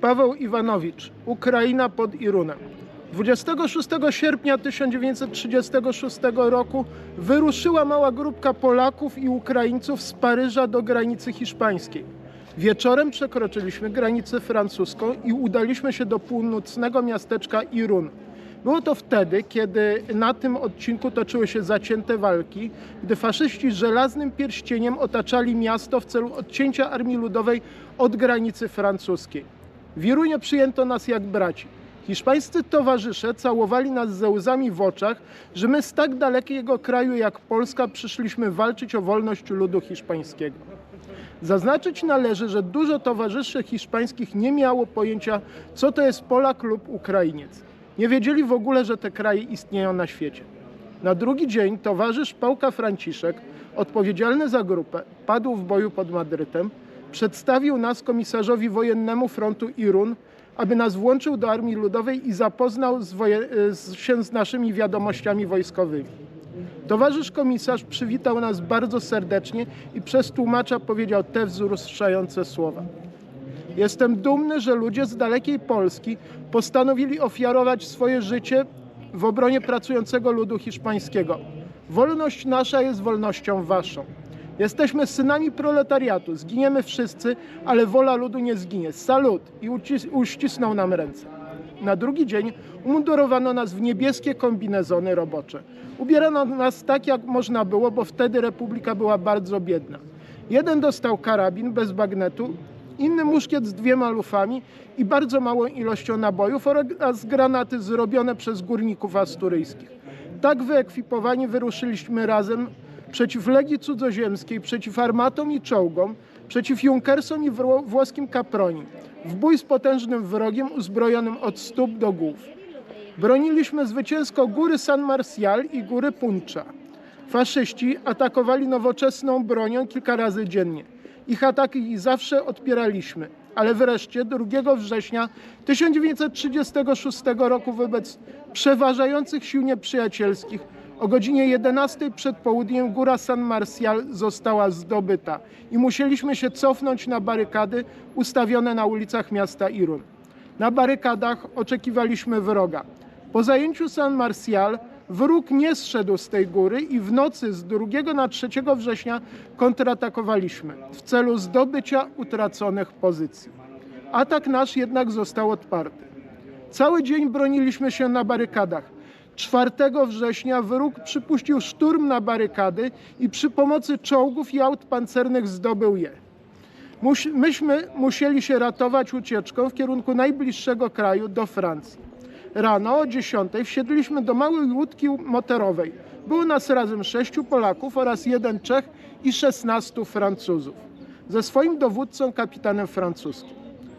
Paweł Iwanowicz, Ukraina pod Irunem. 26 sierpnia 1936 roku wyruszyła mała grupka Polaków i Ukraińców z Paryża do granicy hiszpańskiej. Wieczorem przekroczyliśmy granicę francuską i udaliśmy się do północnego miasteczka Irun. Było to wtedy, kiedy na tym odcinku toczyły się zacięte walki, gdy faszyści żelaznym pierścieniem otaczali miasto w celu odcięcia Armii Ludowej od granicy francuskiej. W przyjęto nas jak braci. Hiszpańscy towarzysze całowali nas ze łzami w oczach, że my z tak dalekiego kraju jak Polska przyszliśmy walczyć o wolność ludu hiszpańskiego. Zaznaczyć należy, że dużo towarzyszy hiszpańskich nie miało pojęcia, co to jest Polak lub Ukrainiec. Nie wiedzieli w ogóle, że te kraje istnieją na świecie. Na drugi dzień towarzysz Pałka Franciszek, odpowiedzialny za grupę, padł w boju pod Madrytem, przedstawił nas komisarzowi wojennemu frontu Irun, aby nas włączył do Armii Ludowej i zapoznał z z- się z naszymi wiadomościami wojskowymi. Towarzysz komisarz przywitał nas bardzo serdecznie i przez tłumacza powiedział te wzruszające słowa. Jestem dumny, że ludzie z dalekiej Polski postanowili ofiarować swoje życie w obronie pracującego ludu hiszpańskiego. Wolność nasza jest wolnością waszą. Jesteśmy synami proletariatu, zginiemy wszyscy, ale wola ludu nie zginie. Salut! I uścisnął nam ręce. Na drugi dzień umundurowano nas w niebieskie kombinezony robocze. Ubierano nas tak, jak można było, bo wtedy republika była bardzo biedna. Jeden dostał karabin bez bagnetu, inny muszkiet z dwiema lufami i bardzo małą ilością nabojów oraz granaty zrobione przez górników asturyjskich. Tak wyekwipowani wyruszyliśmy razem przeciw Legii Cudzoziemskiej, przeciw armatom i czołgom, przeciw Junkersom i włoskim kaproni, w bój z potężnym wrogiem uzbrojonym od stóp do głów. Broniliśmy zwycięsko góry San Marcial i góry Puncha. Faszyści atakowali nowoczesną bronią kilka razy dziennie. Ich ataki zawsze odpieraliśmy, ale wreszcie 2 września 1936 roku wobec przeważających sił nieprzyjacielskich o godzinie 11 przed południem góra San Marcial została zdobyta i musieliśmy się cofnąć na barykady ustawione na ulicach miasta Irun. Na barykadach oczekiwaliśmy wroga. Po zajęciu San Marcial wróg nie zszedł z tej góry i w nocy z 2 na 3 września kontratakowaliśmy w celu zdobycia utraconych pozycji. Atak nasz jednak został odparty. Cały dzień broniliśmy się na barykadach. 4 września wróg przypuścił szturm na barykady i przy pomocy czołgów i aut pancernych zdobył je. Myśmy musieli się ratować ucieczką w kierunku najbliższego kraju do Francji. Rano o 10 wsiedliśmy do małej łódki motorowej. Było nas razem sześciu Polaków oraz jeden Czech i 16 Francuzów. Ze swoim dowódcą, kapitanem francuskim.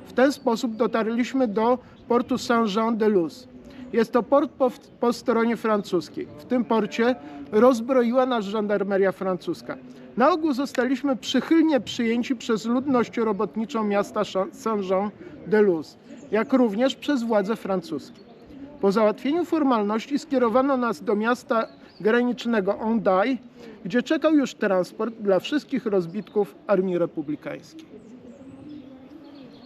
W ten sposób dotarliśmy do portu Saint-Jean-de-Luz. Jest to port po, po stronie francuskiej. W tym porcie rozbroiła nas żandarmeria francuska. Na ogół zostaliśmy przychylnie przyjęci przez ludność robotniczą miasta Saint-Jean-de-Luz, jak również przez władze francuskie. Po załatwieniu formalności skierowano nas do miasta granicznego Hendaye, gdzie czekał już transport dla wszystkich rozbitków Armii Republikańskiej.